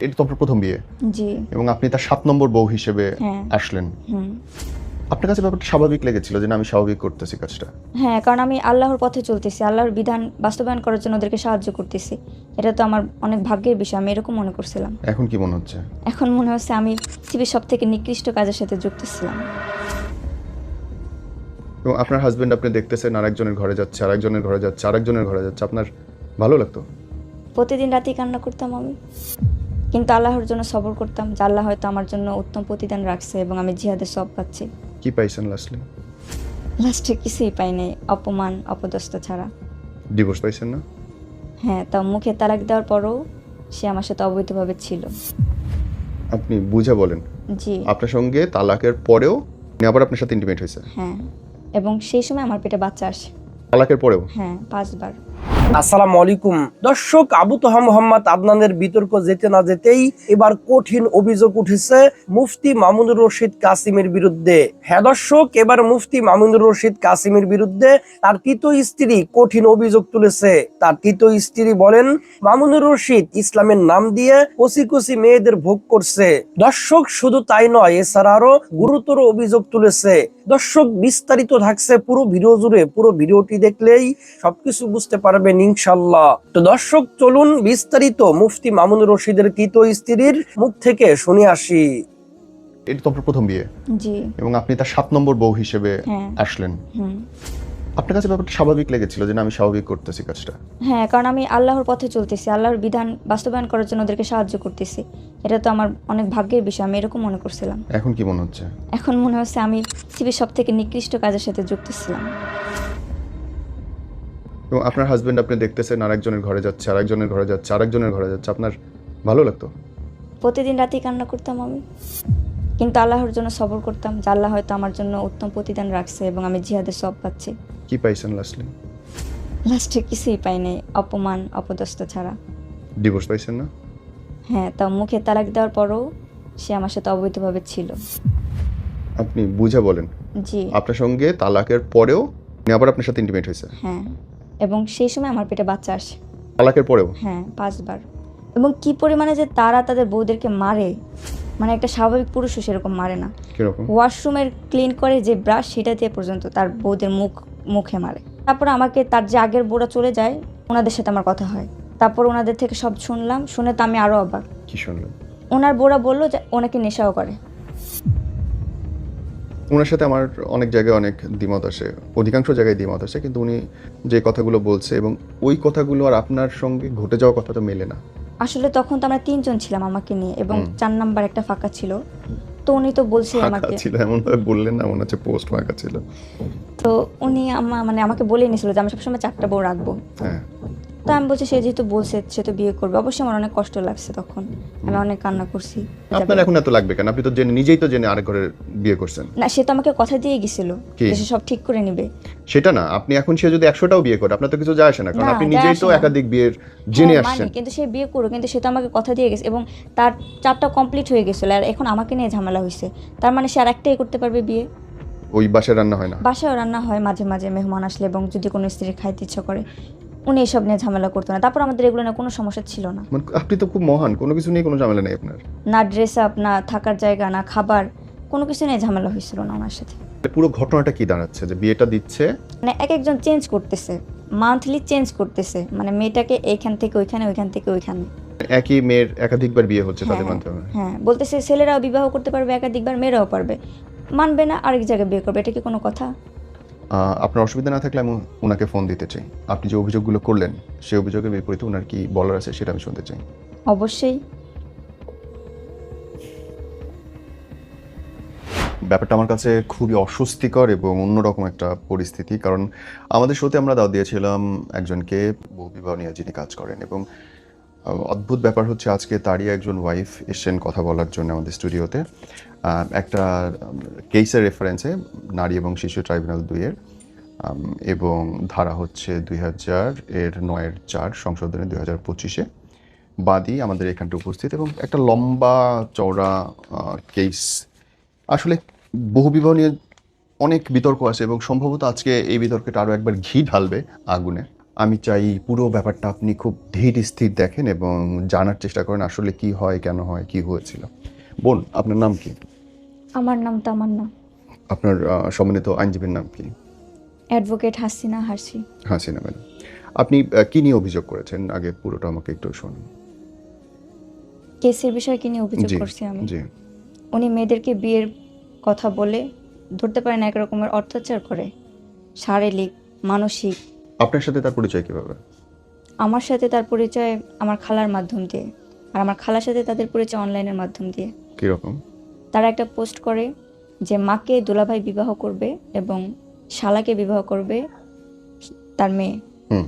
এটা তো আপনার প্রথম বিয়ে। জি। এবং আপনি তার সাত নম্বর বউ হিসেবে হ্যাঁ। আসলেন। আপনার কাছে ব্যাপারটা স্বাভাবিক লেগেছিল যে না আমি স্বাভাবিক করতেছি কাজটা। হ্যাঁ কারণ আমি আল্লাহর পথে চলতেছি আল্লাহর বিধান বাস্তবায়ন করার জন্য ওদেরকে সাহায্য করতেছি। এটা তো আমার অনেক ভাগ্যের বিষয় আমি এরকম মনে করছিলাম। এখন কি মনে হচ্ছে? এখন মনে হচ্ছে আমি পৃথিবীর সব থেকে নিকৃষ্ট কাজের সাথে যুক্ত ছিলাম। এবং আপনার হাজবেন্ড আপনি দেখতেছেন আরেকজনের ঘরে যাচ্ছে আরেকজনের ঘরে যাচ্ছে আরেকজনের ঘরে যাচ্ছে। আপনার ভালো লাগতো? প্রতিদিন রাতেই কান্না করতাম আমি। কিন্তু আল্লাহর জন্য সবর করতাম যে আল্লাহ হয়তো আমার জন্য উত্তম প্রতিদান রাখছে এবং আমি জিহাদের সব পাচ্ছি। কি পাইছেন লাস্টলি? লাস্টে কিছুই পাই নাই অপমান অপদস্থ ছাড়া। ডিভোর্স পাইছেন না? হ্যাঁ তাও মুখে তালাক দেওয়ার পরও সে আমার সাথে অবৈধভাবে ছিল। আপনি বুঝে বলেন। জি। আপনার সঙ্গে তালাকের পরেও উনি আবার আপনার সাথে ইন্টিমেট হয়েছে? হ্যাঁ এবং সেই সময় আমার পেটে বাচ্চা আসে। তালাকের পরেও? হ্যাঁ পাঁচবার। আসসালামু আলাইকুম। দর্শক, আবু তোহা মোহাম্মদ আদনানের বিতর্ক যেতে না যেতেই এবার কঠিন অভিযোগ উঠেছে মুফতি মামুনুর রশিদ কাসিমের বিরুদ্ধে। হ্যাঁ দর্শক, এবার মুফতি মামুনুর রশিদ কাসিমের বিরুদ্ধে তার তৃতীয় স্ত্রী কঠিন অভিযোগ তুলেছে। তার তৃতীয় স্ত্রী বলেন, মামুনুর রশিদ ইসলামের নাম দিয়ে কচি কচি মেয়েদের ভোগ করছে। দর্শক, শুধু তাই নয়, এছাড়া আরও গুরুতর অভিযোগ তুলেছে। দর্শক বিস্তারিত থাকছে পুরো ভিডিও জুড়ে। পুরো ভিডিওটি দেখলেই সবকিছু বুঝতে পারবেন ইনশাল্লাহ তো দর্শক চলুন বিস্তারিত। মুফতি মামুন রশিদের কৃত স্ত্রীর মুখ থেকে শুনে আসি। এটা তো আপনার প্রথম বিয়ে। জি। এবং আপনি তার সাত নম্বর বউ হিসেবে হ্যাঁ। আসলেন। হুম। আপনার কাছে ব্যাপারটা স্বাভাবিক লেগেছিল যে না আমি স্বাভাবিক করতেছি কাজটা? হ্যাঁ কারণ আমি আল্লাহর পথে চলতেছি আল্লাহর বিধান বাস্তবায়ন করার জন্য ওদেরকে সাহায্য করতেছি। এটা তো আমার অনেক ভাগ্যের বিষয় আমি এরকম মনে করছিলাম। এখন কি মনে হচ্ছে? এখন মনে হচ্ছে আমি পৃথিবীর সব থেকে নিকৃষ্ট কাজের সাথে যুক্ত ছিলাম। এবং আপনার হাজবেন্ড আপনি দেখতেছেন আরেকজনের ঘরে যাচ্ছে আরেকজনের ঘরে যাচ্ছে আরেকজনের ঘরে যাচ্ছে আপনার ভালো লাগতো? প্রতিদিন রাতেই কান্না করতাম আমি। কিন্তু আল্লাহর জন্য সবর করতাম যে আল্লাহ হয়তো আমার জন্য উত্তম প্রতিদান রাখছে এবং আমি জিহাদের সব পাচ্ছি। কি পাইছেন লাস্টলি লাস্টে কিছুই পাই নাই অপমান অপদস্থ ছাড়া। ডিভোর্স পাইছেন না? হ্যাঁ তা মুখে তালাক দেওয়ার পরও সে আমার সাথে অবৈধভাবে ছিল। আপনি বুঝে বলেন। জি। আপনার সঙ্গে তালাকের পরেও উনি আবার আপনার সাথে ইন্টিমেট হয়েছে? হ্যাঁ এবং সেই সময় আমার পেটে বাচ্চা আসে। তালাকের পরেও? হ্যাঁ পাঁচবার। এবং কি পরিমাণে যে তারা তাদের বউদেরকে মারে মানে একটা স্বাভাবিক পুরুষও সেরকম মারে না। ওয়াশরুমের ক্লিন করে যে ব্রাশ সেটা দিয়ে পর্যন্ত তার বউদের মুখ মুখে মারে। তারপর আমাকে তার যে আগের বউরা চলে যায় ওনাদের সাথে আমার কথা হয়। তারপর ওনাদের থেকে সব শুনলাম শুনে তো আমি আরও অবাক। কি শুনলেন? ওনার বউরা বলল যে ওনাকে নেশাও করে। ওনার সাথে আমার অনেক জায়গায় অনেক দ্বিমত আসে অধিকাংশ জায়গায় দ্বিমত আসে কিন্তু উনি যে কথাগুলো বলছে এবং ওই কথাগুলো আর আপনার সঙ্গে ঘটে যাওয়া কথা তো মেলে না। আসলে তখন তো আমরা তিনজন ছিলাম আমাকে নিয়ে এবং চার নাম্বার একটা ফাঁকা ছিল। তো উনি তো বলছে আমাকে ছিল এমন ভাবে বললেন না মনে হচ্ছে পোস্ট ফাঁকা ছিল। তো উনি আমা মানে আমাকে বলেই নিয়েছিল যে আমি সবসময় চারটা বউ রাখব। হ্যাঁ। তো আমি বলছি সে যেহেতু বলছে সে তো বিয়ে করবে। অবশ্যই আমার অনেক কষ্ট লাগছে তখন। আমি অনেক কান্না করছি। আপনার এখন এত লাগবে কেন? আপনি তো জেনে নিজেই তো জেনে আরেক ঘরে বিয়ে করছেন। না সে তো আমাকে কথা দিয়ে? যে সে সব ঠিক করে নিবে। সেটা না আপনি এখন সে যদি একশোটাও বিয়ে করে আপনার তো কিছু যায় আসে না। কারণ আপনি নিজেই তো একাধিক বিয়ের জেনে হ্যাঁ, আসছেন। মানি, কিন্তু সে বিয়ে করো কিন্তু সে তো আমাকে কথা দিয়ে গেছে। এবং তার চারটা কমপ্লিট হয়ে গেছিল আর এখন আমাকে নিয়ে ঝামেলা হয়েছে। তার মানে সে আর একটাই করতে পারবে বিয়ে? ওই বাসায় রান্না হয় না? বাসায় রান্না হয় মাঝে মাঝে মেহমান আসলে এবং যদি কোনো স্ত্রী খাইতে ইচ্ছা করে। উনি এসব নিয়ে ঝামেলা করতো না। তারপর আমাদের এগুলো নিয়ে কোনো সমস্যা ছিল না। মানে আপনি তো খুব মহান কোনো কিছু নিয়ে কোনো ঝামেলা নেই আপনার। না ড্রেস আপ না থাকার জায়গা না খাবার কোনো কিছু নিয়ে ঝামেলা হয়েছিল না ওনার সাথে। পুরো ঘটনাটা কি দাঁড়াচ্ছে? যে বিয়েটা দিচ্ছে? মানে এক একজন চেঞ্জ করতেছে মান্থলি চেঞ্জ করতেছে। মানে মেয়েটাকে এইখান থেকে ওইখানে ওইখান থেকে ওইখানে। একই মেয়ের একাধিকবার বিয়ে হচ্ছে তাদের হ্যাঁ, মাধ্যমে? হ্যাঁ বলতেছে ছেলেরাও বিবাহ করতে পারবে একাধিকবার মেয়েরাও পারবে। মানবে না আরেক জায়গায় বিয়ে করবে এটা কি কোনো কথা? আপনার অসুবিধা না থাকলে আমি ওনাকে ফোন দিতে চাই। আপনি যে অভিযোগগুলো করলেন সেই অভিযোগের বিপরীতে ওনার কি বলার আছে সেটা আমি শুনতে চাই। অবশ্যই। ব্যাপারটা আমার কাছে খুবই অস্বস্তিকর এবং অন্যরকম একটা পরিস্থিতি কারণ আমাদের শোতে আমরা দাও দিয়েছিলাম একজনকে বহু বিবাহ নিয়ে যিনি কাজ করেন এবং অদ্ভুত ব্যাপার হচ্ছে আজকে তারই একজন ওয়াইফ এসছেন কথা বলার জন্য আমাদের স্টুডিওতে একটা কেসের রেফারেন্সে নারী এবং শিশু ট্রাইব্যুনাল দুইয়ের এবং ধারা হচ্ছে দুই হাজার এর নয়ের চার, সংশোধনী দুই হাজার পঁচিশে। বাদী আমাদের এখানটা উপস্থিত এবং একটা লম্বা, চওড়া কেস আসলে বহু বিবাহ নিয়ে অনেক বিতর্ক আছে এবং সম্ভবত আজকে এই বিতর্কটা আরও একবার ঘি ঢালবে আগুনে। আমি চাই পুরো ব্যাপারটা আপনি খুব ধীর স্থির দেখেন এবং জানার চেষ্টা করেন আসলে কি হয় কেন হয় কি হয়েছিল। বোন আপনার নাম কি? আমার নাম তামান্না। আপনার সম্মানিত আইনজীবীর নাম কি? অ্যাডভোকেট হাসিনা হাসি হাসিনা ম্যাডাম। আপনি কি নিয়ে অভিযোগ করেছেন? আগে পুরোটা আমাকে একটু শুনুন। কেসের বিষয়ে কি নিয়ে অভিযোগ করছি আমি? জি। উনি মেয়েদেরকে বিয়ের কথা বলে ধরতে পারেন এক রকমের অত্যাচার করে। শারীরিক মানসিক আপনার সাথে তার পরিচয় কীভাবে? আমার সাথে তার পরিচয় আমার খালার মাধ্যম দিয়ে। আর আমার খালার সাথে তাদের পরিচয় অনলাইনের মাধ্যম দিয়ে। কীরকম? তারা একটা পোস্ট করে যে মাকে দুলাভাই বিবাহ করবে এবং শালাকে বিবাহ করবে তার মেয়ে। হুম।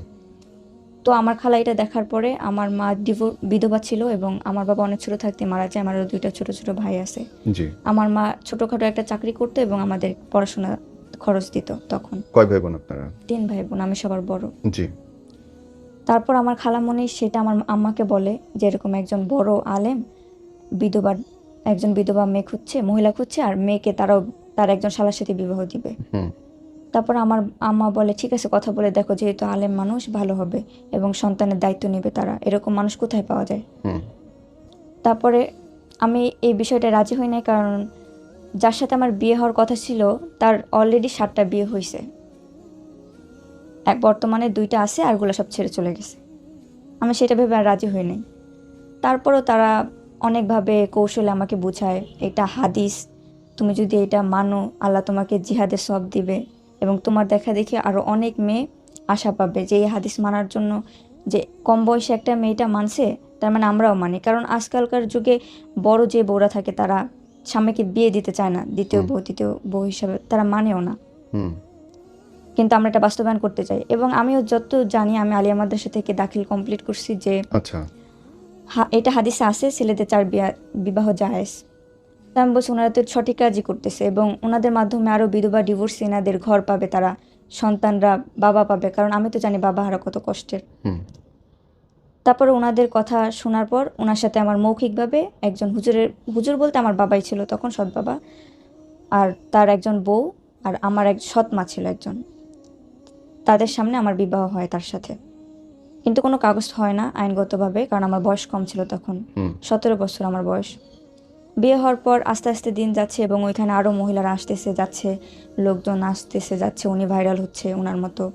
তো আমার খালা এটা দেখার পরে আমার মা বিধবা ছিল এবং আমার বাবা অনেক ছোট থাকতে মারা যায়। আমারও দুইটা ছোট ছোট ভাই আছে। আমার মা ছোটখাটো একটা চাকরি করতো এবং আমাদের পড়াশোনা খরচ দিত তখন। কয় ভাই বোন আপনারা? তিন ভাই বোন আমি সবার বড়। জি। তারপর আমার খালামণি সেটা আমার আম্মাকে বলে যে এরকম একজন বড় আলেম বিধবা একজন বিধবা মেয়ে খুঁজছে মহিলা খুঁজছে আর মেয়েকে তারাও তার একজন শালার সাথে বিবাহ দিবে। হুম। তারপর আমার আম্মা বলে ঠিক আছে কথা বলে দেখো যেহেতু আলেম মানুষ ভালো হবে এবং সন্তানের দায়িত্ব নেবে তারা। এরকম মানুষ কোথায় পাওয়া যায়? তারপরে আমি এই বিষয়টা রাজি হই নাই কারণ যার সাথে আমার বিয়ে হওয়ার কথা ছিল, তার অলরেডি সাতটা বিয়ে হয়েছে এক বর্তমানে দুইটা আছে আরগুলো সব ছেড়ে চলে গেছে। আমি সেটা ভেবে আর রাজি হই নাই। তারপরও তারা অনেকভাবে কৌশলে আমাকে বোঝায়, এটা হাদিস, তুমি যদি এটা মানো, আল্লাহ তোমাকে জিহাদের সব দিবে এবং তোমার দেখা দেখি আরও অনেক মেয়ে আশা পাবে যে এই হাদিস মানার জন্য যে কম বয়সে একটা মেয়েটা মানছে, তার মানে আমরাও মানি। কারণ আজকালকার যুগে বড় যে বউরা থাকে তারা স্বামীকে বিয়ে দিতে চায় না দ্বিতীয় বউ তৃতীয় বউ হিসাবে তারা মানেও না। কিন্তু আমরা এটা বাস্তবায়ন করতে চাই এবং আমিও যত জানি আমি আলিয়া মাদ্রাসা থেকে দাখিল কমপ্লিট করছি যে আচ্ছা। এটা হাদিসে আছে ছেলেদের চার বিয়া- বিবাহ জায়েজ। তা আমি বলছি ওনারা তো সঠিক কাজই করতেছে এবং ওনাদের মাধ্যমে আরও বিধবা ডিভোর্স এনাদের ঘর পাবে তারা সন্তানরা বাবা পাবে কারণ আমি তো জানি বাবা হারা কত কষ্টের। তারপরে ওনাদের কথা শোনার পর ওনার সাথে আমার মৌখিকভাবে একজন হুজুরের হুজুর বলতে আমার বাবাই ছিল তখন সৎ বাবা আর তার একজন বউ আর আমার এক সৎ মা ছিল একজন। তাদের সামনে আমার বিবাহ হয় তার সাথে। কিন্তু কোনো কাগজ হয় না আইনগতভাবে কারণ আমার বয়স কম ছিল তখন। সতেরো বছর আমার বয়স। বিয়ে হওয়ার পর আস্তে আস্তে দিন যাচ্ছে এবং ওইখানে আরও মহিলারা আসতেছে যাচ্ছে লোকজন আসতেছে যাচ্ছে উনি ভাইরাল হচ্ছে ওনার মতো।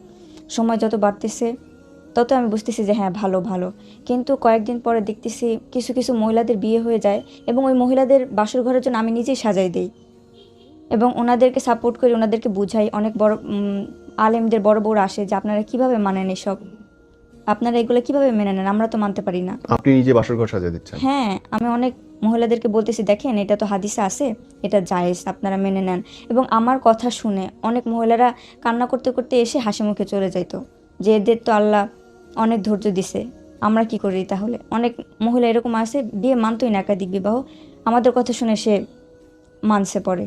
সময় যত বাড়তেছে তত আমি বুঝতেছি যে হ্যাঁ ভালো ভালো। কিন্তু কয়েকদিন পরে দেখতেছি কিছু কিছু মহিলাদের বিয়ে হয়ে যায় এবং ওই মহিলাদের বাসর ঘরের জন্য আমি নিজেই সাজাই দিই। এবং ওনাদেরকে সাপোর্ট করি ওনাদেরকে বুঝাই। অনেক বড় আলেমদের বড় বড় আসে যে আপনারা কীভাবে মানেন এসব? আপনারা এগুলো কীভাবে মেনে নেন? আমরা তো মানতে পারি না। আপনি নিজে বাসর ঘর সাজিয়ে দিচ্ছেন? হ্যাঁ আমি অনেক মহিলাদেরকে বলতেছি দেখেন এটা তো হাদিসে আছে এটা জায়েজ আপনারা মেনে নেন। এবং আমার কথা শুনে অনেক মহিলারা কান্না করতে করতে এসে হাসি মুখে চলে যাইতো। যে এদের তো আল্লাহ অনেক ধৈর্য দিছে। আমরা কি করি তাহলে? অনেক মহিলা এরকম আছে বিয়ে মানতই না একাধিক বিবাহ। আমাদের কথা শুনে সে মানছে পরে।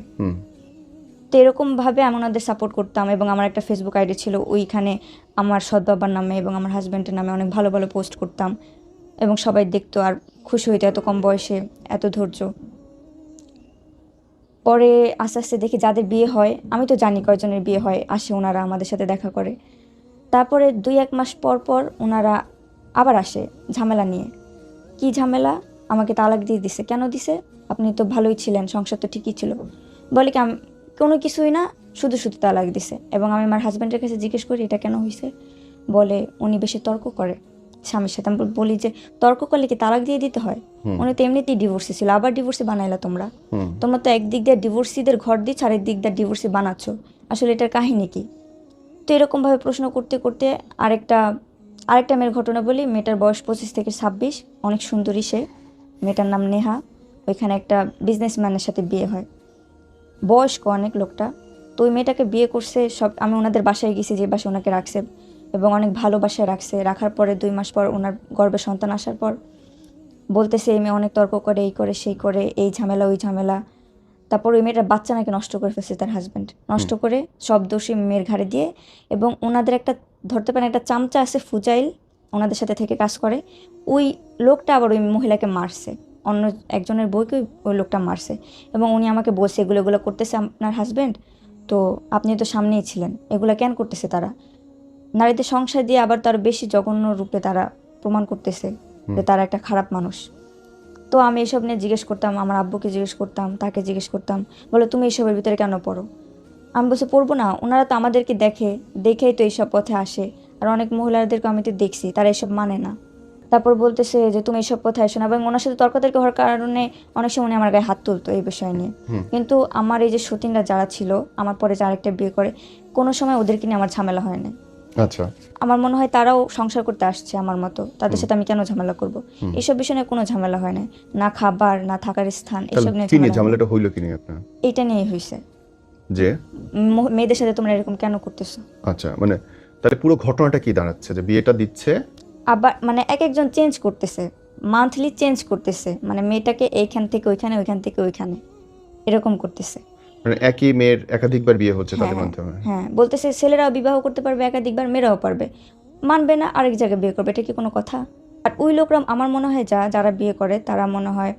তো এরকমভাবে আমি ওনাদের সাপোর্ট করতাম এবং আমার একটা ফেসবুক আইডি ছিল ওইখানে আমার সৎ বাবার নামে এবং আমার হাজব্যান্ডের নামে অনেক ভালো ভালো পোস্ট করতাম। এবং সবাই দেখতো আর খুশি হইতো এত কম বয়সে এত ধৈর্য। পরে আস্তে আস্তে দেখি যাদের বিয়ে হয় আমি তো জানি কয়জনের বিয়ে হয় আসে ওনারা আমাদের সাথে দেখা করে। তারপরে দুই এক মাস পর পর ওনারা আবার আসে ঝামেলা নিয়ে। কি ঝামেলা? আমাকে তালাক দিয়ে দিছে। কেন দিছে? আপনি তো ভালোই ছিলেন সংসার তো ঠিকই ছিল। বলে কি আম- কোনো কিছুই না শুধু শুধু তালাক দিছে। এবং আমি আমার হাজব্যান্ডের কাছে জিজ্ঞেস করি এটা কেন হয়েছে বলে উনি বেশি তর্ক করে। স্বামীর সাথে আমি বলি যে তর্ক করলে কি তালাক দিয়ে দিতে হয়? উনি তো এমনিতেই ডিভোর্সি ছিল আবার ডিভোর্সি বানাইলা তোমরা। তোমরা তো একদিক দিয়ে ডিভোর্সিদের ঘর দিচ্ছ আর একদিক দিয়ে ডিভোর্সি বানাচ্ছ। আসলে এটার কাহিনী কি? তো এরকমভাবে প্রশ্ন করতে করতে আরেকটা আরেকটা মেয়ের ঘটনা বলি। মেয়েটার বয়স পঁচিশ থেকে ছাব্বিশ। অনেক সুন্দরী সে। মেয়েটার নাম নেহা। ওইখানে একটা বিজনেসম্যানের সাথে বিয়ে হয়। বয়স্ক অনেক লোকটা। তো ওই মেয়েটাকে বিয়ে করছে সব, আমি ওনাদের বাসায় গেছি, যে বাসায় ওনাকে রাখছে। এবং অনেক ভালো বাসায় রাখছে। রাখার পরে দুই মাস পর ওনার গর্ভে সন্তান আসার পর বলতেছে, এই মেয়ে অনেক তর্ক করে, এই করে, সেই করে, এই ঝামেলা, ওই ঝামেলা। তারপর ওই মেয়েটার বাচ্চা নাকি নষ্ট করে ফেলছে তার হাজব্যান্ড নষ্ট করে সব দোষী মেয়ের ঘাড়ে দিয়ে এবং ওনাদের একটা ধরতে পারেন একটা চামচা আছে ফুজাইল ওনাদের সাথে থেকে কাজ করে। ওই লোকটা আবার ওই মহিলাকে মারছে। অন্য একজনের বইকে ওই- ওই লোকটা মারছে। এবং উনি আমাকে বলছে এগুলো এগুলো করতেছে আপনার হাজব্যান্ড তো আপনি তো সামনেই ছিলেন। এগুলো কেন করতেছে তারা? নারীদের সংসার দিয়ে আবার তার বেশি জঘন্য রূপে তারা প্রমাণ করতেছে যে তারা একটা খারাপ মানুষ। তো আমি এসব নিয়ে জিজ্ঞেস করতাম আমার আব্বুকে জিজ্ঞেস করতাম তাকে জিজ্ঞেস করতাম বলে তুমি এসবের ভিতরে কেন পড়ো? আমি বসে পড়ব না ওনারা তো আমাদেরকে দেখে দেখেই তো এইসব পথে আসে আর অনেক মহিলাদেরকে আমি তো দেখছি তারা এসব মানে না। তারপর বলতেছে যে তুমি এসব পথে আসো না। এবং ওনার সাথে তর্কাতর্কি হওয়ার কারণে অনেক সময় আমার গায়ে হাত তুলতো এই বিষয় নিয়ে। কিন্তু আমার এই যে সতীনরা যারা ছিল আমার পরে যারা একটা বিয়ে করে কোনো সময় ওদেরকে নিয়ে আমার ঝামেলা হয় না আচ্ছা। আমার মনে হয় তারাও সংসার করতে আসছে আমার মতো। তাদের সাথে আমি কেন ঝামেলা করব? এইসব বিষয় নিয়ে কোনো ঝামেলা হয় না। না খাবার না থাকার স্থান এসব নিয়ে। ঝামেলাটা হইল কি নিয়ে আপনার? এইটা নিয়েই হয়েছে যে? মেয়েদের সাথে তোমরা এরকম কেন করতেছো? আচ্ছা মানে তাহলে পুরো ঘটনাটা কি দাঁড়াচ্ছে? যে বিয়েটা দিচ্ছে? আবার মানে এক একজন চেঞ্জ করতেছে। মান্থলি চেঞ্জ করতেছে। মানে মেয়েটাকে এইখান থেকে ওইখানে ওইখান থেকে ওইখানে। এরকম করতেছে। মানে একই মেয়ের একাধিকবার বিয়ে হচ্ছে তাদের হ্যাঁ, মাধ্যমে। হ্যাঁ বলতেছে ছেলেরাও বিবাহ করতে পারবে একাধিকবার মেয়েরাও পারবে। মানবে না আরেক জায়গায় বিয়ে করবে এটা কি কোনো কথা? আর ওই লোকরা আমার মনে হয় যা যারা বিয়ে করে তারা মনে হয়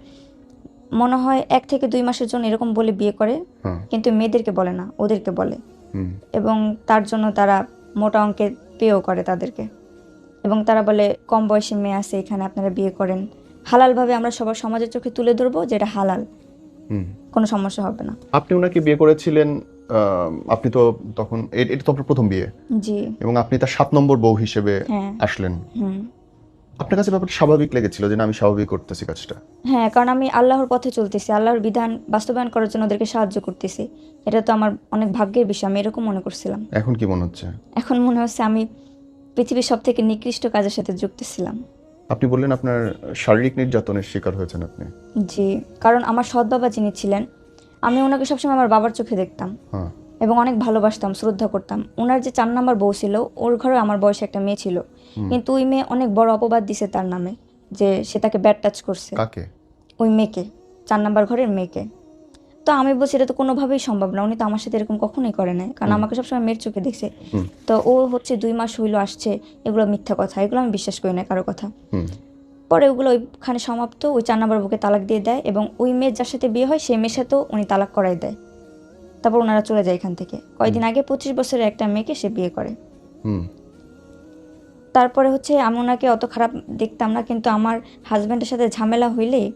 মনে হয় এক থেকে দুই মাসের জন্য এরকম বলে বিয়ে করে হ্যাঁ। কিন্তু মেয়েদেরকে বলে না ওদেরকে বলে। এবং তার জন্য তারা মোটা অঙ্কের পেও করে তাদেরকে। এবং তারা বলে কম বয়সী মেয়ে আছে এখানে আপনারা বিয়ে করেন। হালালভাবে আমরা সবার সমাজের চোখে তুলে ধরবো যেটা হালাল। কোনো সমস্যা হবে না। আপনি ওনাকে বিয়ে করেছিলেন আপনি তো তখন এটা তো আপনার প্রথম বিয়ে। জি। এবং আপনি তার সাত নম্বর বউ হিসেবে হ্যাঁ। আসলেন। আপনার কাছে ব্যাপারটা স্বাভাবিক লেগেছিল যে না আমি স্বাভাবিক করতেছি কাজটা? হ্যাঁ কারণ আমি আল্লাহর পথে চলতেছি আল্লাহর বিধান বাস্তবায়ন করার জন্য ওদেরকে সাহায্য করতেছি। এটা তো আমার অনেক ভাগ্যের বিষয় আমি এরকম মনে করছিলাম। এখন কি মনে হচ্ছে? এখন মনে হচ্ছে আমি পৃথিবীর সব থেকে নিকৃষ্ট কাজের সাথে যুক্ত ছিলাম। আপনি বললেন আপনার শারীরিক নির্যাতনের শিকার হয়েছেন আপনি। জি কারণ আমার সৎ বাবা যিনি ছিলেন আমি ওনাকে সবসময় আমার বাবার চোখে দেখতাম হ্যাঁ। এবং অনেক ভালোবাসতাম শ্রদ্ধা করতাম। ওনার যে চার নাম্বার বউ ছিল ওর ঘরে আমার বয়সে একটা মেয়ে ছিল। কিন্তু ওই মেয়ে অনেক বড় অপবাদ দিছে তার নামে যে সে তাকে ব্যাড টাচ করছে। কাকে? ওই মেয়েকে চার নাম্বার ঘরের মেয়েকে। তো আমি বলছি এটা তো কোনোভাবেই সম্ভব না। উনি তো আমার সাথে এরকম কখনোই করে নাই। কারণ আমাকে সবসময় মেয়ের চোখে দেখছে। তো ও হচ্ছে দুই মাস হইল আসছে এগুলো মিথ্যা কথা। এগুলো আমি বিশ্বাস করি না কারও কথা। পরে ওগুলো ওইখানে সমাপ্ত ওই চার নাম্বার বুকে তালাক দিয়ে দেয় এবং ওই মেয়ের যার সাথে বিয়ে হয় সেই মেয়ের সাথেও উনি তালাক করাই দেয়। তারপর ওনারা চলে যায় এখান থেকে। কয়েকদিন আগে পঁচিশ বছরের একটা মেয়েকে সে বিয়ে করে। হুম। তারপরে হচ্ছে আমি ওনাকে অত খারাপ দেখতাম না কিন্তু আমার হাজব্যান্ডের সাথে ঝামেলা হইলে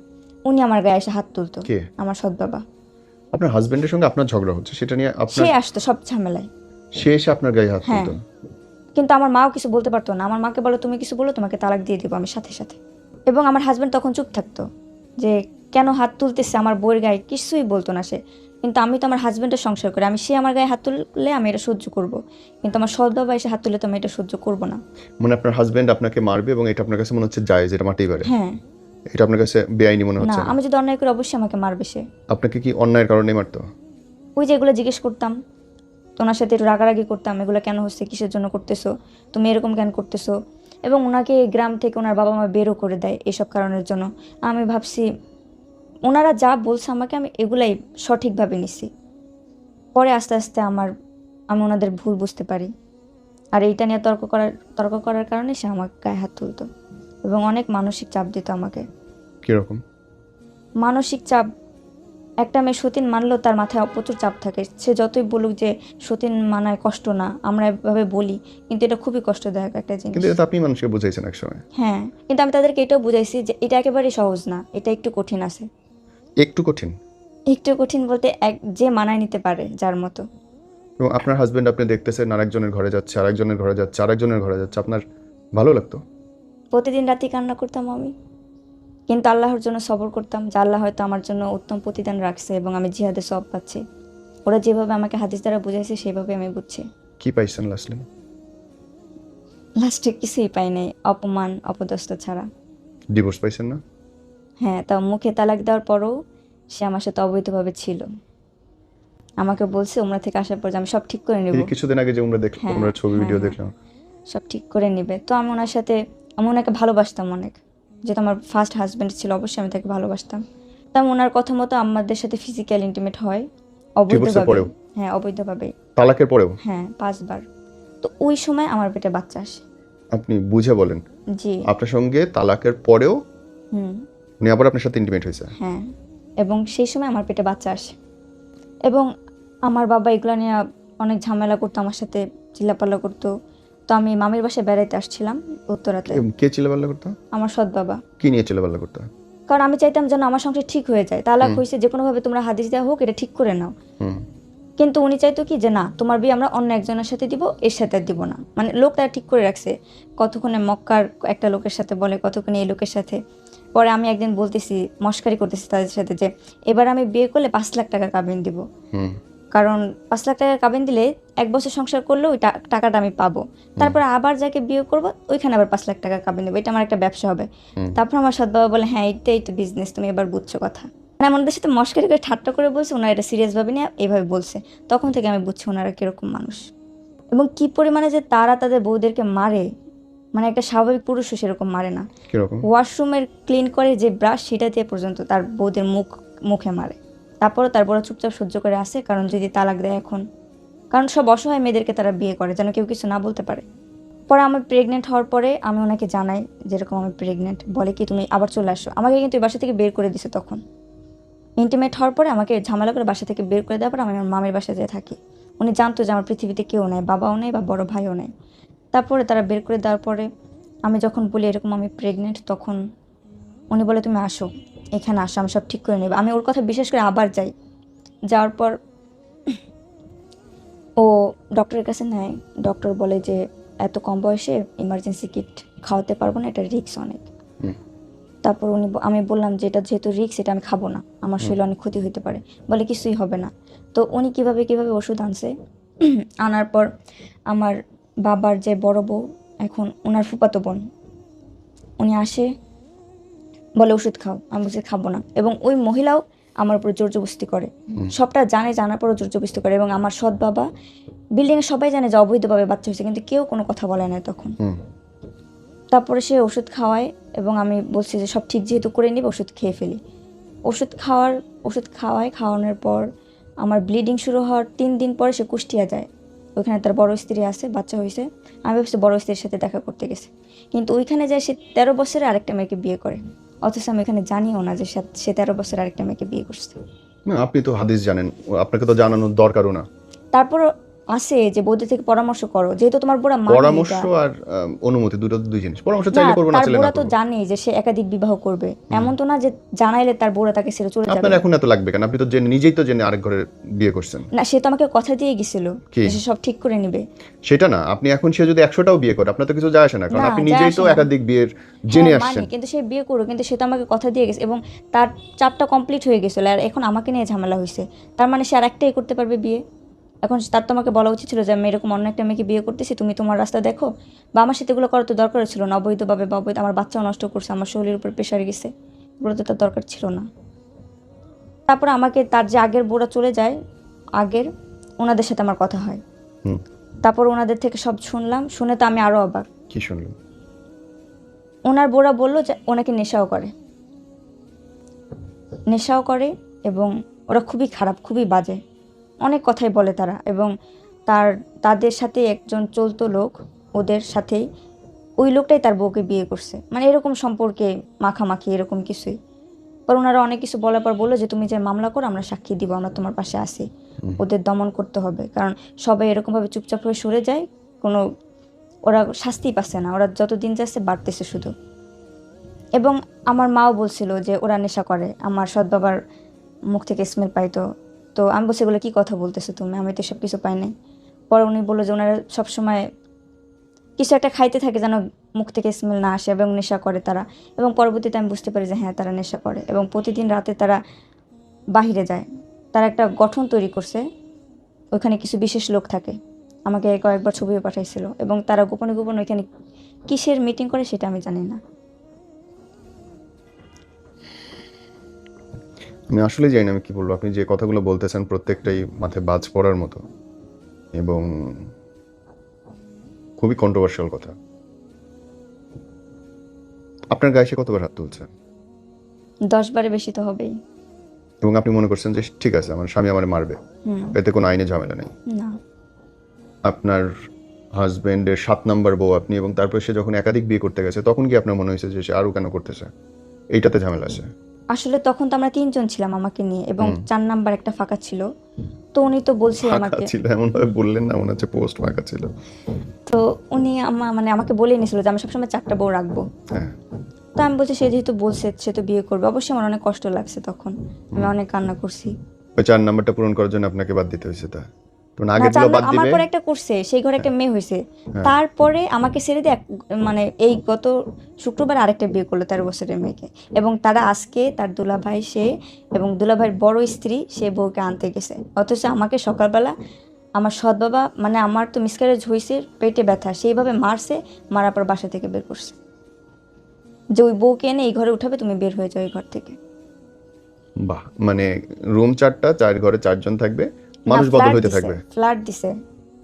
উনি আমার গায়ে এসে হাত তুলতো। আমার সৎ বাবা। আপনার হাজবেন্ডের সঙ্গে আপনার ঝগড়া হচ্ছে সেটা নিয়ে আপনার সে আসতো সব ঝামেলায়। সে এসে আপনার গায়ে হাত হ্যাঁ। তুলতো? কিন্তু আমার মাও কিছু বলতে পারতো না। আমার মাকে বলো তুমি কিছু বলো তোমাকে তালাক দিয়ে দেবো আমি সাথে সাথে। এবং আমার হাজব্যান্ড তখন চুপ থাকতো যে কেন হাত তুলতেছে আমার বউয়ের গায়ে? কিছুই বলতো না সে। কিন্তু আমি তো আমার হাজব্যান্ডের সংসার করি। আমি সে আমার গায়ে হাত তুললে আমি এটা সহ্য করব। কিন্তু আমার সৎ বাবা এসে হাত তুললে তো আমি এটা সহ্য করব না। মানে আপনার হাজবেন্ড আপনাকে মারবে এবং এটা আপনার কাছে মনে হচ্ছে যায় যেটা মাটি পারে? হ্যাঁ। এটা আপনার কাছে বেআইনি মনে না হচ্ছে না? আমি যদি অন্যায় করি অবশ্যই আমাকে মারবে সে। আপনাকে কি অন্যায়ের কারণে মারতো? ওই যে এগুলো জিজ্ঞেস করতাম ওনার সাথে একটু রাগারাগি করতাম এগুলো কেন হচ্ছে কিসের জন্য করতেছো তুমি এরকম কেন করতেছো? এবং ওনাকে গ্রাম থেকে ওনার বাবা মা বেরও করে দেয় এসব কারণের জন্য। আমি ভাবছি ওনারা যা বলছে আমাকে আমি এগুলাই সঠিকভাবে নিছি। পরে আস্তে আস্তে আমার আমি ওনাদের ভুল বুঝতে পারি। আর এইটা নিয়ে তর্ক করার তর্ক করার কারণে সে আমার গায়ে হাত তুলতো। এবং অনেক মানসিক চাপ দিত আমাকে। কীরকম? মানসিক চাপ একটা মেয়ে সতীন মানলেও তার মাথায় প্রচুর চাপ থাকে। সে যতই বলুক যে সতীন মানায় কষ্ট না আমরা এভাবে বলি কিন্তু এটা খুবই কষ্টদায়ক একটা জিনিস। কিন্তু এটা আপনি মানুষকে বুঝাইছেন এক সময় হ্যাঁ কিন্তু আমি তাদেরকে এটাও বুঝাইছি যে এটা একেবারেই সহজ না এটা একটু কঠিন আছে। একটু কঠিন? একটু কঠিন বলতে এক যে মানায় নিতে পারে যার মতো। এবং আপনার হাজবেন্ড আপনি দেখতেছেন আরেকজনের ঘরে যাচ্ছে আরেকজনের ঘরে যাচ্ছে আরেকজনের ঘরে যাচ্ছে আপনার ভালো লাগতো? প্রতিদিন রাতে কান্না করতাম আমি। কিন্তু আল্লাহর জন্য সবর করতাম যে আল্লাহ হয়তো আমার জন্য উত্তম প্রতিদান রাখছে এবং আমি জিহাদে সব পাচ্ছি। ওরা যেভাবে আমাকে হাদিস দ্বারা বুঝাইছে সেভাবে আমি বুঝছি। কি পাইছেন লাস্টলি লাস্টে কিছুই পাই নাই অপমান অপদস্থ ছাড়া। ডিভোর্স পাইছেন না? হ্যাঁ তা মুখে তালাক দেওয়ার পরও সে আমার সাথে অবৈধভাবে ছিল। আমাকে বলছে ওমরা থেকে আসার পর যে আমি সব ঠিক করে নেব। কিছুদিন আগে যে আমরা দেখলাম হ্যাঁ, ছবি ভিডিও হ্যাঁ, দেখলাম। সব ঠিক করে নেবে। তো আমি ওনার সাথে আমি ওনাকে ভালোবাসতাম অনেক। যেহেতু আমার ফার্স্ট হাজব্যান্ড ছিল অবশ্যই আমি তাকে ভালোবাসতাম। তা আমি ওনার কথা মতো আমাদের সাথে ফিজিক্যাল ইন্টিমেট হয়। অবৈধভাবে। হ্যাঁ অবৈধভাবে। তালাকের পরেও? হ্যাঁ পাঁচবার। তো ওই সময় আমার পেটে বাচ্চা আসে। আপনি বুঝে বলেন। জি। আপনার সঙ্গে তালাকের পরেও হুম। উনি আবার আপনার সাথে ইন্টিমেট হয়েছে? হ্যাঁ এবং সেই সময় আমার পেটে বাচ্চা আসে। এবং আমার বাবা এগুলো নিয়ে অনেক ঝামেলা করতো আমার সাথে চিল্লাপাল্লা করতো। তো আমি মামির বাসায় বেড়াইতে আসছিলাম উত্তরাতে। কে- চিলেবাল্লা করতো? আমার সৎ বাবা। কি নিয়ে চিলেবাল্লা করতো? কারণ আমি চাইতাম যেন আমার সংসার ঠিক হয়ে যায়। তালাক হয়েছে যে কোনোভাবে তোমরা হাদিস দেওয়া হোক এটা ঠিক করে নাও। কিন্তু উনি চাইতো কি যে না তোমার বিয়ে আমরা অন্য একজনের সাথে দিব এর সাথে আর দিব না। মানে লোক তারা ঠিক করে রাখছে। কতক্ষণে মক্কার একটা লোকের সাথে বলে কতক্ষণে এই লোকের সাথে। পরে আমি একদিন বলতেছি মস্কারি করতেছি তাদের সাথে যে এবার আমি বিয়ে করলে পাঁচ লাখ টাকা কাবিন দিব। কারণ পাঁচ লাখ টাকা কাবিন দিলে এক বছর সংসার করলে ওই টাকাটা আমি পাবো। তারপরে আবার যাকে বিয়ে করব ওইখানে আবার পাঁচ লাখ টাকা কাবিন দেবো। এটা আমার একটা ব্যবসা হবে। তারপর আমার সৎ বাবা বলে হ্যাঁ এইটাই তো বিজনেস তুমি এবার বুঝছ কথা। মানে আমাদের সাথে মস্কারি করে ঠাট্টা করে বলছে ওনারা এটা সিরিয়াস ভাবে নিয়ে এইভাবে বলছে। তখন থেকে আমি বুঝছি ওনারা কীরকম মানুষ। এবং কি পরিমাণে যে তারা তাদের বউদেরকে মারে মানে একটা স্বাভাবিক পুরুষও সেরকম মারে না। ওয়াশরুমের ক্লিন করে যে ব্রাশ সেটা দিয়ে পর্যন্ত তার বউদের মুখ মুখে মারে। তারপরও তার বড় চুপচাপ সহ্য করে আসে কারণ যদি তালাক দেয় এখন। কারণ সব অসহায় মেয়েদেরকে তারা বিয়ে করে, যেন কেউ কিছু না বলতে পারে। পরে আমি প্রেগনেন্ট হওয়ার পরে আমি ওনাকে জানাই, যেরকম আমি প্রেগনেন্ট বলে কি তুমি আবার চলে আসো। আমাকে কিন্তু এই বাসা থেকে বের করে দিছে তখন। ইন্টিমেট হওয়ার পরে আমাকে ঝামেলা করে বাসা থেকে বের করে দেওয়ার পর আমি আমার মামের বাসায় যেয়ে থাকি। উনি জানতো যে আমার পৃথিবীতে কেউ নেই, বাবাও নেই বা বড় ভাইও নেই। তারপরে তারা বের করে দেওয়ার পরে আমি যখন বলি এরকম আমি প্রেগনেন্ট তখন উনি বলে, তুমি আসো। এখানে আসো আমি সব ঠিক করে নেব। আমি ওর কথা বিশেষ করে আবার যাই। যাওয়ার পর ও ডক্টরের কাছে নেয়। ডক্টর বলে যে এত কম বয়সে ইমার্জেন্সি কিট খাওয়াতে পারব না এটা রিক্স অনেক। তারপর উনি আমি বললাম যে এটা যেহেতু রিক্স এটা আমি খাব না। আমার শরীরে অনেক ক্ষতি হতে পারে। বলে কিছুই হবে না। তো উনি কীভাবে কীভাবে ওষুধ আনছে? আনার পর আমার বাবার যে বড় বউ এখন ওনার ফুপাতো বোন। উনি আসে বলে ওষুধ খাও আমি বলছি খাব না। এবং ওই মহিলাও আমার উপর জোর জবস্তি করে সবটা জানে জানার পরও জোর জবস্তি করে এবং আমার সৎ বাবা বিল্ডিংয়ে সবাই জানে যে অবৈধভাবে বাচ্চা হয়েছে কিন্তু কেউ কোনো কথা বলে না তখন। তারপরে সে ওষুধ খাওয়ায় এবং আমি বলছি যে সব ঠিক যেহেতু করে নিব ওষুধ খেয়ে ফেলি। ওষুধ খাওয়ার ওষুধ খাওয়ায় খাওয়ানোর পর আমার ব্লিডিং শুরু হওয়ার তিন দিন পরে সে কুষ্টিয়া যায়। ওইখানে তার বড় স্ত্রী আছে বাচ্চা হয়েছে। আমি ভাবছি বড় স্ত্রীর সাথে দেখা করতে গেছে। কিন্তু ওইখানে যায় সে তেরো বছরে আরেকটা মেয়েকে বিয়ে করে। অথচ আমি এখানে জানিও না যে সে- তেরো বছর আরেকটা মেয়েকে বিয়ে করছে। না আপনি তো হাদিস জানেন। আপনাকে তো জানানোর দরকারও না। তারপর আছে যে বৌদি থেকে পরামর্শ করো। যেহেতু তোমার বুড়া পরামর্শ আর অনুমতি দুটো দুই জিনিস। পরামর্শ চাইলে করব না চাইলে না তো জানে যে সে একাধিক বিবাহ করবে। এমন তো না যে জানাইলে তার বুড়া তাকে ছেড়ে চলে যাবে। আপনার এখন এত লাগবে কেন? আপনি তো জেনে নিজেই তো জেনে আরেক ঘরে বিয়ে করছেন। না সে তো আমাকে কথা দিয়ে? যে সে সব ঠিক করে নিবে। সেটা না আপনি এখন সে যদি একশোটাও বিয়ে করে আপনার তো কিছু যায় আসে না কারণ আপনি নিজেই তো একাধিক বিয়ের জেনে হ্যাঁ, আসছেন। মানে, কিন্তু সে বিয়ে করো কিন্তু সে তো আমাকে কথা দিয়ে গেছে এবং তার চাপটা কমপ্লিট হয়ে গেছিল আর এখন আমাকে নিয়ে ঝামেলা হয়েছে। তার মানে সে আর একটাই করতে পারবে বিয়ে? এখন তার তো আমাকে বলা উচিত ছিল যে আমি এরকম অন্য একটা মেয়েকে বিয়ে করতেছি তুমি তোমার রাস্তা দেখো। বা আমার সাথে এগুলো করার তো দরকার ছিল না অবৈধভাবে বা অবৈধ আমার বাচ্চাও নষ্ট করছে আমার শরীরের উপর প্রেশার গেছে এগুলো তো তার দরকার ছিল না। তারপরে আমাকে তার যে আগের বুড়া চলে যায় আগের ওনাদের সাথে আমার কথা হয়। তারপর ওনাদের থেকে সব শুনলাম শুনে তো আমি আরও অবাক। কি শুনলেন? ওনার বোরা বলল যে ওনাকে নেশাও করে। নেশাও করে এবং ওরা খুবই খারাপ খুবই বাজে। অনেক কথাই বলে তারা এবং তার তাদের সাথে একজন চলতো লোক ওদের সাথেই ওই লোকটাই তার বউকে বিয়ে করছে। মানে এরকম সম্পর্কে মাখামাখি এরকম কিছুই। পর ওনারা অনেক কিছু বলার পর বলল যে তুমি যে মামলা করো আমরা সাক্ষী দিব আমরা তোমার পাশে আসি ওদের দমন করতে হবে। কারণ সবাই এরকমভাবে চুপচাপ হয়ে সরে যায় কোনো ওরা শাস্তি পাচ্ছে না। ওরা যত দিন যাচ্ছে বাড়তেছে শুধু। এবং আমার মাও বলছিল যে ওরা নেশা করে। আমার সৎ বাবার মুখ থেকে স্মেল পাইতো। তো আমি বলছি এগুলো কী কথা বলতেছো তুমি? আমি তো সব কিছু পাই নাই। পরে উনি বলল যে ওনারা সবসময় কিছু একটা খাইতে থাকে যেন মুখ থেকে স্মেল না আসে এবং নেশা করে তারা। এবং পরবর্তীতে আমি বুঝতে পারি যে হ্যাঁ তারা নেশা করে। এবং প্রতিদিন রাতে তারা বাহিরে যায়। তারা একটা গঠন তৈরি করছে। ওইখানে কিছু বিশেষ লোক থাকে। আমাকে কয়েকবার ছবিও পাঠাইছিল। এবং তারা গোপনে গোপনে ওইখানে কিসের মিটিং করে সেটা আমি জানি না। আমি আসলে জানি না আমি কি বলব। আপনি যে কথাগুলো বলতেছেন প্রত্যেকটাই মাথায় বাজ পড়ার মতো। এবং খুবই কন্ট্রোভার্সিয়াল কথা। আপনার গায়ে সে কতবার হাত তুলছে? দশ বারে বেশি তো হবেই। এবং আপনি মনে করছেন যে ঠিক আছে আমার স্বামী আমার মারবে। এতে কোনো আইনে ঝামেলা নেই। না। আপনার হাজবেন্ডের সাত নাম্বার বউ আপনি এবং তারপর সে যখন একাধিক বিয়ে করতে গেছে তখন কি আপনার মনে হয়েছে যে সে আরও কেন করতেছে? এইটাতে ঝামেলা আছে। আসলে তখন তো আমরা তিনজন ছিলাম আমাকে নিয়ে এবং চার নাম্বার একটা ফাঁকা ছিল। তো উনি তো বলছে আমাকে ছিল এমন ভাবে বললেন না মনে হচ্ছে পোস্ট ফাঁকা ছিল। তো উনি আমা মানে আমাকে বলে নিয়েছিল যে আমি সবসময় চারটা বউ রাখব। হ্যাঁ। তো আমি বলছি সে যেহেতু বলছে সে তো বিয়ে করবে। অবশ্যই আমার অনেক কষ্ট লাগছে তখন। আমি অনেক কান্না করছি। ওই চার নাম্বারটা পূরণ করার জন্য আপনাকে বাদ দিতে হয়েছে তা? তো না, আগের চারগুলো বাদ নাম- আমার পরে একটা করছে সেই ঘরে একটা মেয়ে হয়েছে। হ্যাঁ। তারপরে আমাকে ছেড়ে দিয়ে মানে এই গত শুক্রবার আরেকটা বিয়ে করল তেরো বছরের মেয়েকে। এবং তারা আজকে তার দুলাভাই সে এবং দুলাভাইয়ের বড় স্ত্রী সে বউকে আনতে গেছে। অথচ আমাকে সকালবেলা আমার সৎ বাবা মানে আমার তো মিসক্যারেজ হয়েছে পেটে ব্যথা সেইভাবে মারছে মারার পর বাসা থেকে বের করছে। যে ওই বউকে এনে এই ঘরে উঠাবে তুমি বের হয়ে যাও এই ঘর থেকে। বাহ মানে রুম চারটা চার ঘরে চারজন থাকবে। মানুষ বদল হইতে থাকবে। ফ্ল্যাট দিছে?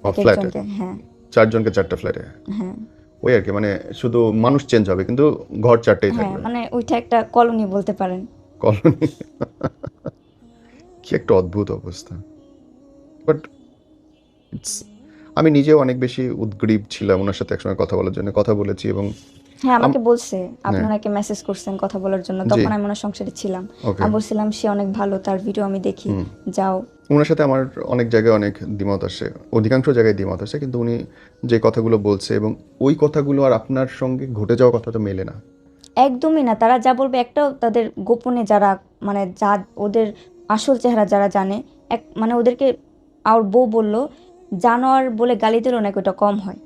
একজনকে হ্যাঁ। চারজনকে চারটা ফ্ল্যাটে হ্যাঁ। ওই আর কি মানে শুধু মানুষ চেঞ্জ হবে কিন্তু ঘর চারটেই হ্যাঁ থাকবে। মানে ওইটা একটা কলোনি বলতে পারেন। কলোনি কি একটা অদ্ভুত অবস্থা। বাট ইটস আমি নিজেও অনেক বেশি উদ্গ্রীব ছিলাম ওনার সাথে একসময় কথা বলার জন্য কথা বলেছি এবং হ্যাঁ আমাকে বলছে আপনি ওনাকে মেসেজ করছেন কথা বলার জন্য। তখন আমি ওনার সংসারে ছিলাম। আমি বলছিলাম সে অনেক ভালো তার ভিডিও আমি দেখি। যাও। ওনার সাথে আমার অনেক জায়গায় অনেক দ্বিমত আসে। অধিকাংশ জায়গায় দ্বিমত আসে কিন্তু উনি যে কথাগুলো বলছে এবং ওই কথাগুলো আর আপনার সঙ্গে ঘটে যাওয়া কথা তো মেলে না। একদমই না। তারা যা বলবে একটাও তাদের গোপনে যারা মানে যা ওদের আসল চেহারা যারা জানে এক মানে ওদেরকে আর বউ বলল জানোয়ার বলে গালি দিল নাকি ওটা কম হয়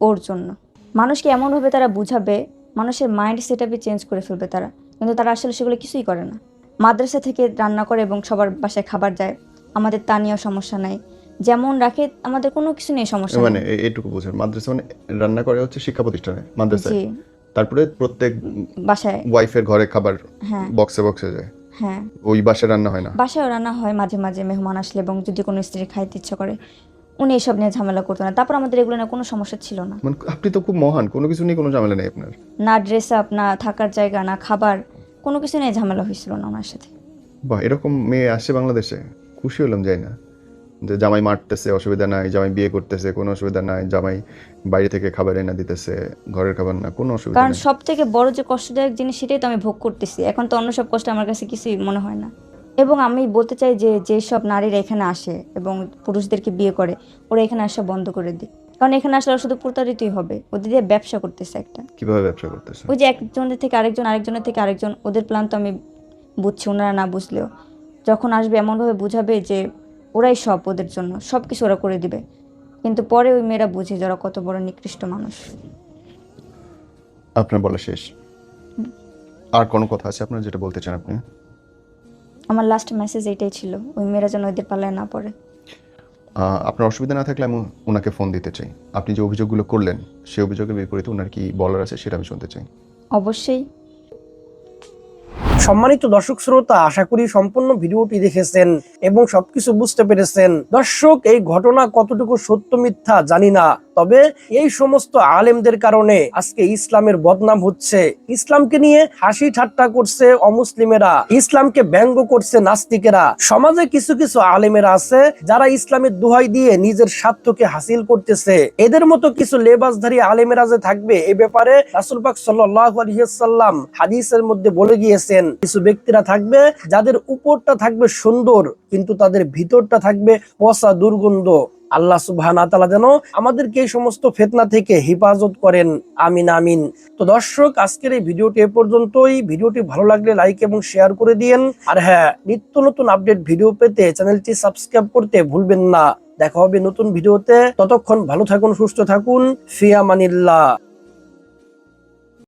ওর জন্য। মানুষকে এমনভাবে তারা বুঝাবে মানুষের মাইন্ড সেট চেঞ্জ করে ফেলবে তারা। কিন্তু তারা আসলে সেগুলো কিছুই করে না। মাদ্রাসা থেকে রান্না করে এবং সবার বাসায় খাবার যায় আমাদের তা নিয়েও সমস্যা নাই। যেমন রাখে আমাদের কোনো কিছু নিয়ে সমস্যা মানে নেই। এ- এটুকু বোঝেন মাদ্রাসা মানে রান্না করে হচ্ছে শিক্ষা প্রতিষ্ঠানে মাদ্রাসায় তারপরে প্রত্যেক বাসায়। ওয়াইফের ঘরে খাবার হ্যাঁ। বক্সে বক্সে যায়। হ্যাঁ। ওই বাসায় রান্না হয় না। বাসায় রান্না হয় মাঝে মাঝে মেহমান আসলে এবং যদি কোনো স্ত্রী খাইতে ইচ্ছা করে। উনি এসব নিয়ে ঝামেলা করতো না। তারপর আমাদের এগুলো নিয়ে কোনো সমস্যা ছিল না। মানে আপনি তো খুব মহান কোনো কিছু নিয়ে কোনো ঝামেলা নেই আপনার। না ড্রেস আপ না থাকার জায়গা না খাবার কোনো কিছু নিয়ে ঝামেলা হয়েছিল না ওনার সাথে। বাহ এরকম মেয়ে আসছে বাংলাদেশে খুশি হলাম যাই না। যে জামাই মারতেছে অসুবিধা নাই জামাই বিয়ে করতেছে কোনো অসুবিধা নাই জামাই বাইরে থেকে খাবার এনে দিতেছে ঘরের খাবার না কোনো অসুবিধা কারণ সব থেকে বড় যে কষ্টদায়ক জিনিস সেটাই তো আমি ভোগ করতেছি। এখন তো অন্য সব কষ্ট আমার কাছে কিছুই মনে হয় না। এবং আমি বলতে চাই যে যেসব নারীরা এখানে আসে এবং পুরুষদেরকে বিয়ে করে ওরা এখানে আসা বন্ধ করে দিক কারণ এখানে আসলে শুধু প্রতারিতই হবে ওদের দিয়ে ব্যবসা করতেছে একটা। কীভাবে ব্যবসা করতেছে? ওই যে একজনের থেকে আরেকজন আরেকজনের থেকে আরেকজন ওদের প্ল্যান তো আমি বুঝছি ওনারা না বুঝলেও। যখন আসবে এমনভাবে বুঝাবে যে ওরাই সব ওদের জন্য সব কিছু ওরা করে দিবে। কিন্তু পরে ওই মেয়েরা বুঝে যারা কত বড় নিকৃষ্ট মানুষ। আপনার বলা শেষ। আর কোনো কথা আছে আপনার যেটা বলতে চান আপনি? আমার লাস্ট মেসেজ এটাই ছিল ওই মেয়েরা যেন ওদের পাল্লায় না পড়ে। আপনার অসুবিধা না থাকলে আমি ওনাকে ফোন দিতে চাই। আপনি যে অভিযোগগুলো করলেন সেই অভিযোগের বিপরীতে ওনার কি বলার আছে সেটা আমি শুনতে চাই। অবশ্যই। সম্মানিত দর্শক শ্রোতা আশা করি সম্পূর্ণ ভিডিওটি দেখেছেন এবং সবকিছু বুঝতে পেরেছেন। দর্শক এই ঘটনা কতটুকু সত্য মিথ্যা জানি না। তবে এই সমস্ত আলেমদের কারণে আজকে ইসলামের বদনাম হচ্ছে। ইসলামকে নিয়ে হাসি ঠাট্টা করছে অমুসলিমেরা, ইসলামকে ব্যঙ্গ করছে নাস্তিকেরা। সমাজে কিছু কিছু আলেমেরা আছে যারা ইসলামের দোহাই দিয়ে নিজের স্বার্থকে হাসিল করতেছে। এদের মতো কিছু লেবাসধারী আলেমেরা যে থাকবে এ ব্যাপারে রাসুল পাক আলাইহি হাদিসের মধ্যে বলে গিয়েছেন, কিছু ব্যক্তিরা থাকবে যাদের উপরটা থাকবে সুন্দর, কিন্তু তাদের ভিতরটা থাকবে পচা দুর্গন্ধ। আল্লাহ সুবাহ যেন আমাদেরকে এই সমস্ত ফেতনা থেকে হেফাজত করেন। আমিন আমিন। তো দর্শক, আজকের এই ভিডিওটি এ পর্যন্তই। ভিডিওটি ভালো লাগলে লাইক এবং শেয়ার করে দিয়েন। আর হ্যাঁ নিত্য নতুন আপডেট ভিডিও পেতে চ্যানেলটি সাবস্ক্রাইব করতে ভুলবেন না। দেখা হবে নতুন ভিডিওতে। ততক্ষণ ভালো থাকুন, সুস্থ থাকুন। ফিয়ামানিল্লাহ